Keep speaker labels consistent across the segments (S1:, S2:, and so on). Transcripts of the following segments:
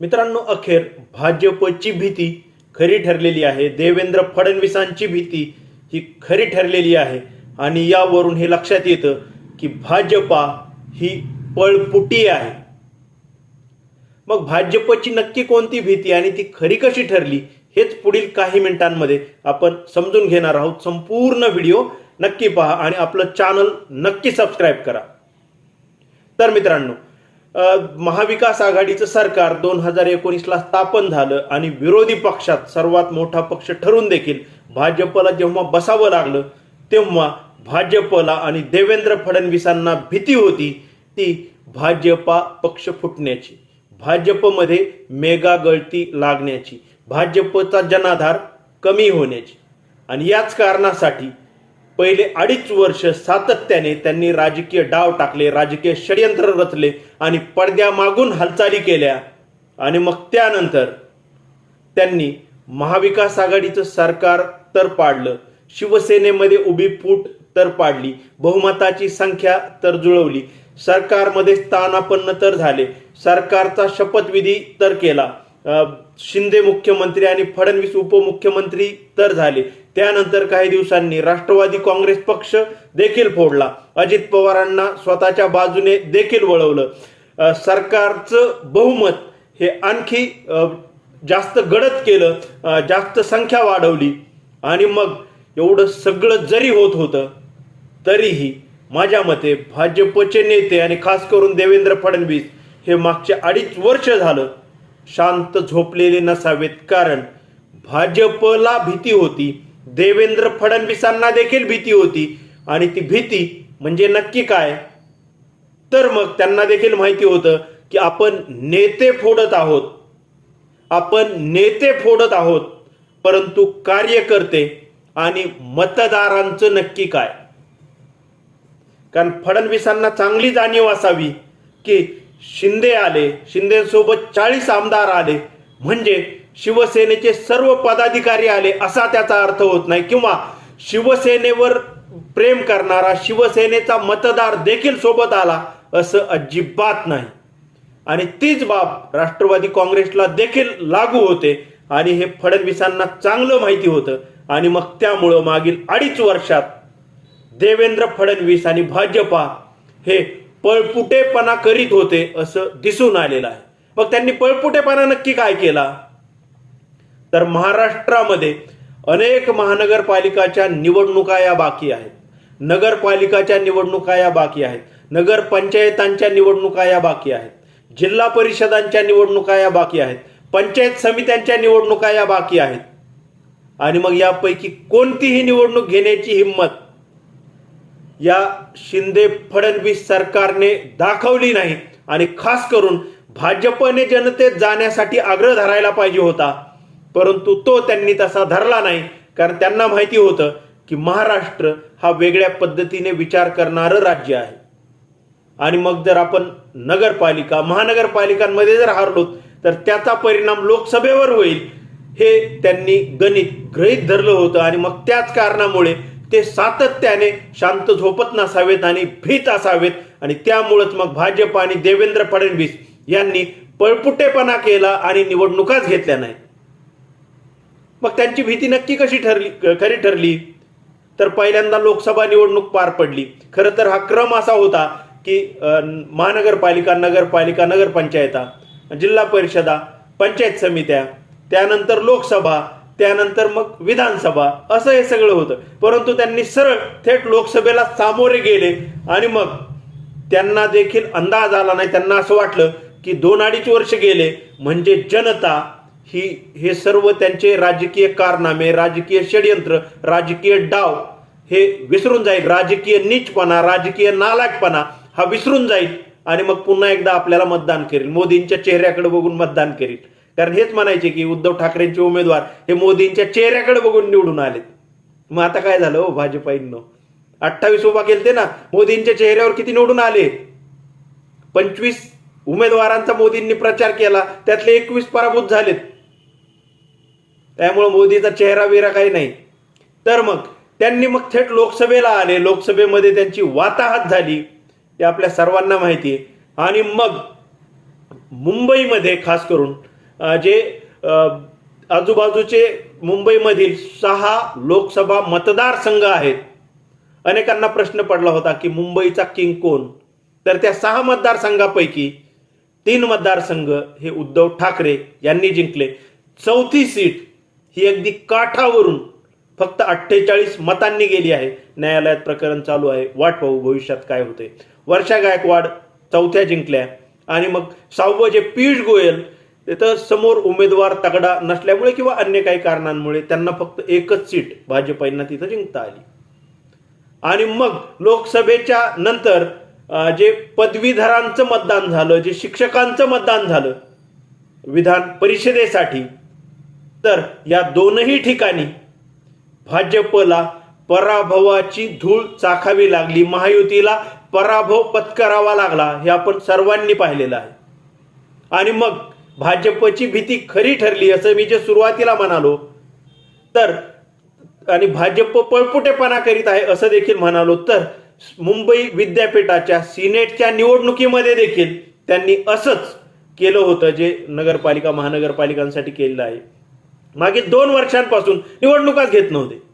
S1: मित्रांनो अखेर भाजपची भीती खरी ठरलेली आहे. देवेंद्र फडणवीसांची भीती ही खरी ठरलेली आहे. आणि यावरून हे लक्षात येतं की भाजपा ही पळपुटी आहे. मग भाजपची नक्की कोणती भीती आणि ती खरी कशी ठरली हेच पुढील काही मिनिटांमध्ये आपण समजून घेणार आहोत. संपूर्ण व्हिडिओ नक्की पहा आणि आपलं चॅनल नक्की सबस्क्राईब करा. तर मित्रांनो महाविकास आघाडीचं सरकार दोन हजार एकोणीसला स्थापन झालं आणि विरोधी पक्षात सर्वात मोठा पक्ष ठरून देखील भाजपला जेव्हा बसावं लागलं तेव्हा भाजपला आणि देवेंद्र फडणवीसांना भीती होती ती भाजपा पक्ष फुटण्याची भाजपमध्ये मेगा गळती लागण्याची भाजपचा जनाधार कमी होण्याची. आणि याच कारणासाठी पहिले अडीच वर्ष सातत्याने त्यांनी राजकीय डाव टाकले राजकीय षडयंत्र रचले आणि पडद्यामागून हालचाली केल्या. आणि मग त्यानंतर त्यांनी महाविकास आघाडीचं सरकार तर पाडलं शिवसेनेमध्ये उभी फूट तर पाडली बहुमताची संख्या तर जुळवली सरकारमध्ये स्थानापन्न तर झाले सरकारचा शपथविधी तर केला. शिंदे मुख्यमंत्री आणि फडणवीस उपमुख्यमंत्री तर झाले. त्यानंतर काही दिवसांनी राष्ट्रवादी काँग्रेस पक्ष देखील फोडला. अजित पवारांना स्वतःच्या बाजूने देखील वळवलं. सरकारचं बहुमत हे आणखी जास्त गडद केलं. जास्त संख्या वाढवली. आणि मग एवढं सगळं जरी होत होतं तरीही माझ्या मते भाजपचे नेते आणि खास करून देवेंद्र फडणवीस हे मागचे अडीच वर्ष झालं शांत झोपलेले नसावेत. कारण भाजपला भीती होती. देवेंद्र फडणवीसांना देखील भीती होती. आणि ती भीती म्हणजे नक्की काय? तर मग त्यांना देखील माहिती होतं की आपण नेते फोडत आहोत. आपण नेते फोडत आहोत. परंतु कार्यकर्ते आणि मतदारांचं नक्की काय? कारण फडणवीसांना चांगली जाणीव असावी की शिंदे आले शिंदेसोबत चाळीस आमदार आले. म्हणजे शिवसेनेचे सर्व पदाधिकारी आले असा त्याचा अर्थ होत नाही. किंवा शिवसेनेवर प्रेम करणारा शिवसेनेचा मतदार देखील सोबत आला असं अजिबात नाही. आणि तीच बाब राष्ट्रवादी काँग्रेसला देखील लागू होते. आणि हे फडणवीसांना चांगलं माहिती होतं. आणि मग त्यामुळं मागील अडीच वर्षात देवेंद्र फडणवीस आणि भाजपा हे पळपुटेपणा करीत होते असं दिसून आलेलं आहे. मग त्यांनी पळपुटेपणा नक्की काय केला? तर महाराष्ट्रामध्ये अनेक महानगरपालिकाच्या निवडणुका या बाकी आहेत. नगरपालिकाच्या निवडणुका या बाकी आहेत. नगरपंचायतांच्या निवडणुका या बाकी आहेत. जिल्हा परिषदांच्या निवडणुका या बाकी आहेत. पंचायत समित्यांच्या निवडणुका या बाकी आहेत. आणि मग यापैकी कोणतीही निवडणूक घेण्याची हिंमत या शिंदे फडणवीस सरकारने दाखवली नाही. आणि खास करून भाजपने जनतेत जाण्यासाठी आग्रह धरायला पाहिजे होता. परंतु तो त्यांनी तसा धरला नाही. कारण त्यांना माहिती होतं की महाराष्ट्र हा वेगळ्या पद्धतीने विचार करणारं राज्य आहे. आणि मग जर आपण नगरपालिका महानगरपालिकांमध्ये जर हारलो तर त्याचा परिणाम लोकसभेवर होईल हे त्यांनी गणित गृहीत धरलं होतं. आणि मग त्याच कारणामुळे ते सातत्याने शांत झोपत नसावेत आणि भीत असावेत. आणि त्यामुळंच मग भाजप आणि देवेंद्र फडणवीस यांनी पळपुटेपणा केला आणि निवडणुकाच घेतल्या नाहीत. मग त्यांची भीती नक्की कशी ठरली? खरी ठरली? तर पहिल्यांदा लोकसभा निवडणूक पार पडली. खरं तर हा क्रम असा होता की महानगरपालिका नगरपालिका नगरपंचायता जिल्हा परिषदा पंचायत समित्या त्यानंतर लोकसभा त्यानंतर मग विधानसभा असं हे सगळं होतं. परंतु त्यांनी सरळ थेट लोकसभेला सामोरे गेले आणि मग त्यांना देखील अंदाज आला नाही. त्यांना असं वाटलं की दोन अडीच वर्ष गेले म्हणजे जनता ही हे सर्व त्यांचे राजकीय कारनामे राजकीय षडयंत्र राजकीय डाव हे विसरून जाईल. राजकीय नीचपणा राजकीय नालायकपणा हा विसरून जाईल आणि मग पुन्हा एकदा आपल्याला मतदान करेल. मोदींच्या चेहऱ्याकडे बघून मतदान करेल. कारण हेच म्हणायचे की उद्धव ठाकरेंचे उमेदवार हे मोदींच्या चेहऱ्याकडे बघून निवडून आलेत. मग आता काय झालं हो भाजपाईंनो? अठ्ठावीस उभा केलते ना मोदींच्या चेहऱ्यावर किती निवडून आले? पंचवीस उमेदवारांचा मोदींनी प्रचार केला त्यातले एकवीस पराभूत झालेत. त्यामुळे मोदीचा चेहरा वेरा काही नाही. तर मग त्यांनी मग थेट लोकसभेला आले. लोकसभेमध्ये त्यांची वाताहत झाली. हे आपल्या सर्वांना माहिती आहे. आणि मग मुंबईमध्ये खास करून जे आजूबाजूचे मुंबईमधील सहा लोकसभा मतदारसंघ आहेत. अनेकांना प्रश्न पडला होता की मुंबईचा किंग कोण? तर त्या सहा मतदारसंघापैकी तीन मतदारसंघ हे उद्धव ठाकरे यांनी जिंकले. चौथी सीट ही अगदी काठावरून फक्त अठ्ठेचाळीस मतांनी गेली आहे. न्यायालयात प्रकरण चालू आहे. वाट पाहू भविष्यात काय होते. वर्षा गायकवाड चौथ्या जिंकल्या. आणि मग सहावं जे पियुष गोयल तिथं समोर उमेदवार तगडा नसल्यामुळे किंवा अन्य काही कारणांमुळे त्यांना फक्त एकच सीट भाजपाईंना तिथं जिंकता आली. आणि मग लोकसभेच्या नंतर जे पदवीधरांचं मतदान झालं जे शिक्षकांचं मतदान झालं विधान परिषदेसाठी तर या दोनही ठिकाणी भाजपला पराभवाची धूळ चाखावी लागली महायुतीला पराभव पत्करावा लागला हे आपण सर्वांनी पाहिलेलं आहे. आणि मग भाजपची भीती खरी ठरली असं मी जे सुरुवातीला म्हणालो तर आणि भाजप पळपुटेपणा करीत आहे असं देखील म्हणालो तर मुंबई विद्यापीठाच्या सिनेटच्या निवडणुकीमध्ये देखील त्यांनी असंच केलं होतं जे नगरपालिका महानगरपालिकांसाठी केलेलं आहे. मागे दोन वर्षांपासून निवडणुकाच घेत नव्हते.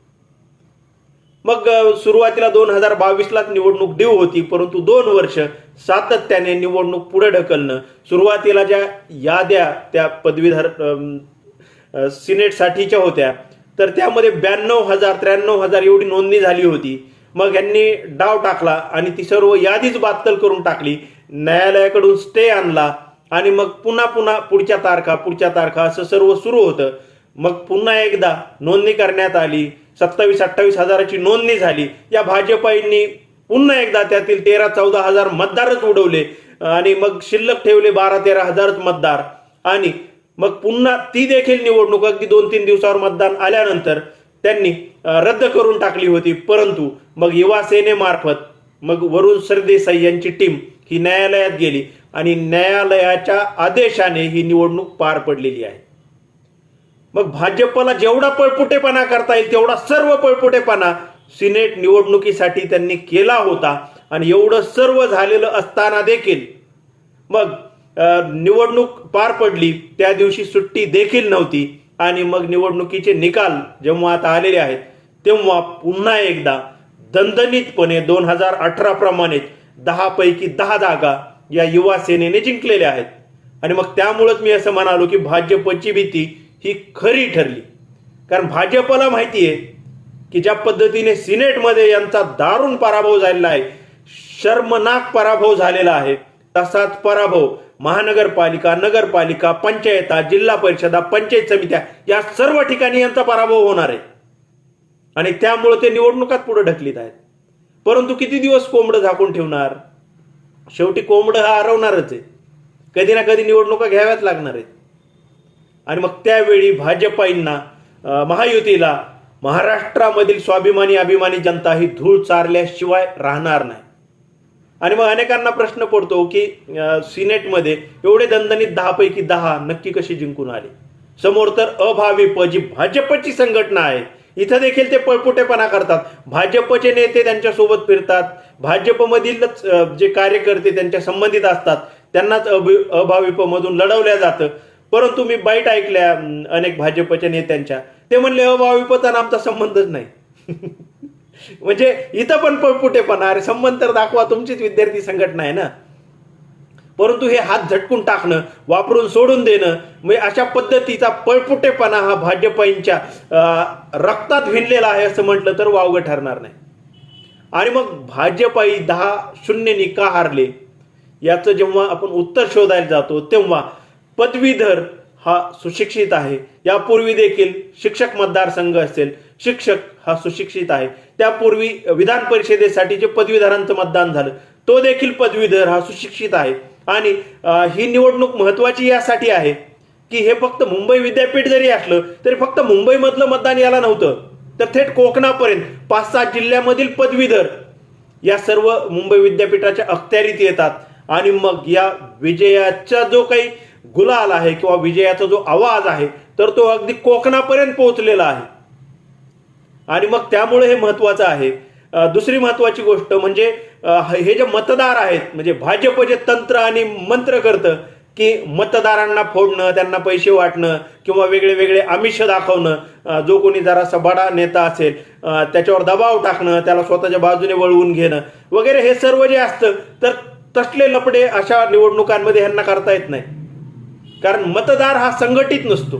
S1: मग सुरुवातीला दोन हजार बावीसलाच निवडणूक देऊ होती परंतु दोन वर्ष सातत्याने निवडणूक पुढे ढकलणं सुरुवातीला ज्या याद्या त्या पदवीधर सिनेटसाठीच्या होत्या तर त्यामध्ये ब्याण्णव हजार त्र्याण्णव हजार एवढी नोंदणी झाली होती. मग यांनी डाव टाकला आणि ती सर्व यादीच बातल करून टाकली. न्यायालयाकडून स्टे आणला आणि मग पुन्हा पुन्हा पुढच्या तारखा पुढच्या तारखा असं सर्व सुरू होतं. मग पुन्हा एकदा नोंदणी करण्यात आली. सत्तावीस अठ्ठावीस हजाराची नोंदणी झाली. या भाजपाईंनी पुन्हा एकदा त्यातील तेरा चौदा हजार मतदारच उडवले. आणि मग शिल्लक ठेवले बारा तेरा हजारच मतदार. आणि मग पुन्हा ती देखील निवडणूक अगदी दोन तीन दिवसावर मतदान आल्यानंतर त्यांनी रद्द करून टाकली होती. परंतु मग युवा सेनेमार्फत मग वरुण सरदेसाई यांची टीम ही न्यायालयात गेली. आणि न्यायालयाच्या आदेशाने ही निवडणूक पार पडलेली आहे. मग भाजपला जेवढा पळपुटेपणा करता येईल तेवढा सर्व पळपुटेपणा सिनेट निवडणुकीसाठी त्यांनी केला होता. आणि एवढं सर्व झालेलं असताना देखील मग निवडणूक पार पडली. त्या दिवशी सुट्टी देखील नव्हती. आणि मग निवडणुकीचे निकाल जेव्हा आता आलेले आहेत तेव्हा पुन्हा एकदा दणदणीतपणे दोन हजार अठरा प्रमाणेच दहा पैकी दहा जागा या युवा सेनेने जिंकलेल्या आहेत. आणि मग त्यामुळंच मी असं म्हणालो की भाजपची भीती ही खरी ठरली. कारण भाजपला माहिती आहे की ज्या पद्धतीने सिनेटमध्ये यांचा दारुण पराभव झालेला आहे शर्मनाक पराभव झालेला आहे तसाच पराभव महानगरपालिका नगरपालिका पंचायता जिल्हा परिषदा पंचायत समित्या या सर्व ठिकाणी यांचा पराभव होणार आहे. आणि त्यामुळे ते निवडणुकात पुढे ढकलीत आहेत. परंतु किती दिवस कोंबडं झाकून ठेवणार? शेवटी कोंबडं हा हरवणारच आहे. कधी ना कधी निवडणुका घ्याव्याच लागणार आहेत. आणि मग त्यावेळी भाजपाईंना महायुतीला महाराष्ट्रामधील स्वाभिमानी अभिमानी जनता ही धूळ चारल्याशिवाय राहणार नाही. आणि मग अनेकांना प्रश्न पडतो की सिनेटमध्ये एवढे दणदणीत दहापैकी दहा नक्की कशी जिंकून आले? समोर तर अभाविप जी भाजपची संघटना आहे इथं देखील ते पळपुटेपणा करतात. भाजपचे नेते त्यांच्यासोबत फिरतात. भाजपमधीलच जे कार्यकर्ते त्यांच्या संबंधित असतात त्यांनाच अभि अभाविपमधून लढवल्या जातं. परंतु मी बाईट ऐकल्या अनेक भाजपच्या नेत्यांच्या. ते म्हणले अभाविपचा आमचा संबंधच नाही. म्हणजे इथं पण पुटेपणा. अरे संबंध तर दाखवा तुमचीच विद्यार्थी संघटना आहे ना. परंतु हे हात झटकून टाकणं वापरून सोडून देणं म्हणजे अशा पद्धतीचा पळपुटेपणा हा भाजपाईंच्या रक्तात भिनलेला आहे असं म्हटलं तर वावगं ठरणार नाही. आणि मग भाजपाई दहा शून्यनी का हारले. याचं जेव्हा आपण उत्तर शोधायला जातो तेव्हा पदवीधर हा सुशिक्षित आहे. यापूर्वी देखील शिक्षक मतदारसंघ असेल शिक्षक हा सुशिक्षित आहे. त्यापूर्वी विधान परिषदेसाठी जे पदवीधरांचं मतदान झालं तो देखील पदवीधर हा सुशिक्षित आहे. आणि ही निवडणूक महत्वाची यासाठी आहे की हे फक्त मुंबई विद्यापीठ जरी असलं तरी फक्त मुंबईमधलं मतदान याला नव्हतं. तर थेट कोकणापर्यंत पाच सात जिल्ह्यामधील पदवीधर या सर्व मुंबई विद्यापीठाच्या अखत्यारीत येतात. आणि मग या विजयाचा जो काही गुलाल आहे किंवा विजयाचा जो आवाज आहे तर तो अगदी कोकणापर्यंत पोहोचलेला आहे. आणि मग त्यामुळे हे महत्वाचं आहे. दुसरी महत्वाची गोष्ट म्हणजे हे जे मतदार आहेत म्हणजे भाजप जे तंत्र आणि मंत्र करतं की मतदारांना फोडणं त्यांना पैसे वाटणं किंवा वेगळे वेगळे आमिष दाखवणं जो कोणी जरासा बडा नेता असेल त्याच्यावर दबाव टाकणं त्याला स्वतःच्या बाजूने वळवून घेणं वगैरे हे सर्व जे असतं तर तसले लपडे अशा निवडणुकांमध्ये ह्यांना करता येत नाही. कारण मतदार हा संघटित नसतो.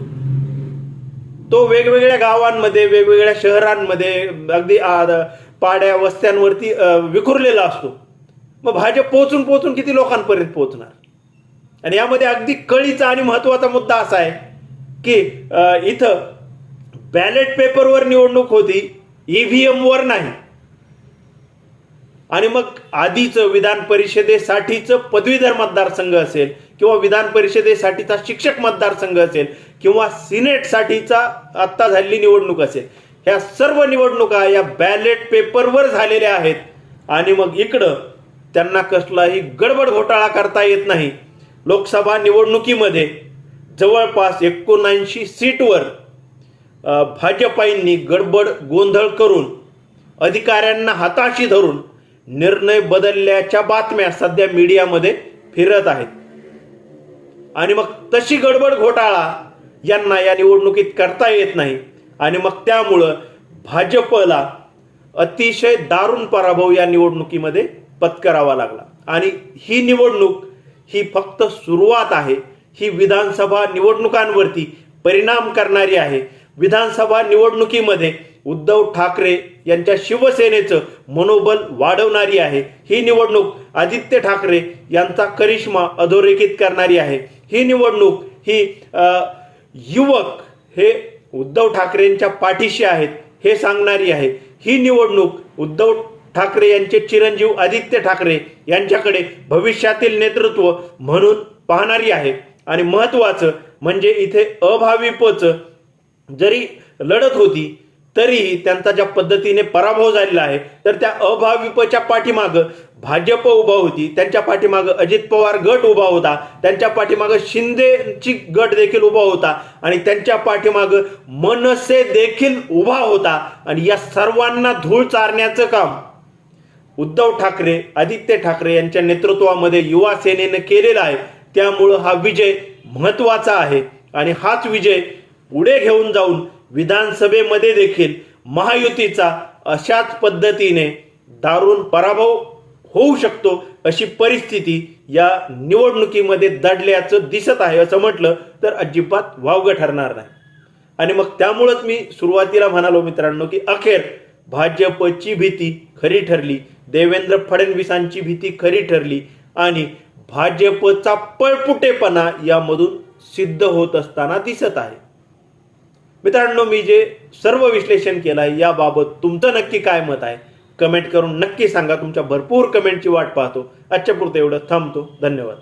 S1: तो वेगवेगळ्या गावांमध्ये वेगवेगळ्या शहरांमध्ये अगदी पाड्या वस्त्यांवरती विखुरलेला असतो. मग भाजप पोहोचून पोहोचून किती लोकांपर्यंत पोहोचणार? आणि यामध्ये अगदी कळीचा आणि महत्त्वाचा मुद्दा असा आहे की इथं बॅलेट पेपरवर निवडणूक होती ईव्हीएमवर नाही. आणि मग आधीचं विधान परिषदेसाठीचं पदवीधर मतदारसंघ असेल किंवा विधान परिषदेसाठीचा शिक्षक मतदारसंघ असेल किंवा सिनेटसाठीचा आत्ता झालेली निवडणूक असेल ह्या सर्व निवडणुका या बॅलेट पेपरवर झालेल्या आहेत. आणि मग इकडं त्यांना कसलाही गडबड घोटाळा करता येत नाही. लोकसभा निवडणुकीमध्ये जवळपास एकोणऐंशी सीटवर भाजपाईंनी गडबड गोंधळ करून अधिकाऱ्यांना हाताशी धरून निर्णय बदलल्याच्या बातम्या सध्या मीडियामध्ये फिरत आहेत. आणि मग तशी गडबड घोटाळा यांना या निवडणुकीत करता येत नाही. आणि मग त्यामुळं भाजपला अतिशय दारुण पराभव या निवडणुकीमध्ये पत्करावा लागला. आणि ही निवडणूक ही फक्त सुरुवात आहे. ही विधानसभा निवडणुकांवरती परिणाम करणारी आहे. विधानसभा निवडणुकीमध्ये उद्धव ठाकरे यांच्या शिवसेनेचं मनोबल वाढवणारी आहे. ही निवडणूक आदित्य ठाकरे यांचा करिश्मा अधोरेखित करणारी आहे. ही निवडणूक ही युवक हे उद्धव ठाकरेंच्या पाठीशी आहेत हे सांगणारी आहे. ही निवडणूक उद्धव ठाकरे यांचे चिरंजीव आदित्य ठाकरे यांच्याकडे भविष्यातील नेतृत्व म्हणून पाहणारी आहे. आणि महत्त्वाचं म्हणजे इथे अभाविपचं जरी लढत होती तरीही त्यांचा ज्या पद्धतीने पराभव झालेला आहे तर त्या अभाविपच्या पाठीमागं भाजप उभा होती त्यांच्या पाठीमागं अजित पवार गट उभा होता त्यांच्या पाठीमागं शिंदेची गट देखील उभा होता आणि त्यांच्या पाठीमागं मनसे देखील उभा होता. आणि या सर्वांना धूळ चारण्याचं काम उद्धव ठाकरे आदित्य ठाकरे यांच्या नेतृत्वामध्ये युवा सेनेनं केलेला आहे. त्यामुळं हा विजय महत्त्वाचा आहे आणि हाच विजय पुढे घेऊन जाऊन विधानसभेमध्ये देखील महायुतीचा अशाच पद्धतीने दारुण पराभव होऊ शकतो अशी परिस्थिती या निवडणुकीमध्ये दडल्याचं दिसत आहे असं म्हटलं तर अजिबात वावगं ठरणार नाही. आणि मग त्यामुळंच मी सुरुवातीला म्हणालो मित्रांनो की अखेर भाजपची भीती खरी ठरली देवेंद्र फडणवीसांची भीती खरी ठरली आणि भाजपचा पळपुटेपणा यामधून सिद्ध होत असताना दिसत आहे. मित्रांनो मी जे सर्व विश्लेषण केलं आहे याबाबत तुमचं नक्की काय मत आहे? कमेंट करून नक्की सांगा. तुमच्या भरपूर कमेंटची वाट पाहतो. आजच्या पुरतं एवढं. थांबतो. धन्यवाद.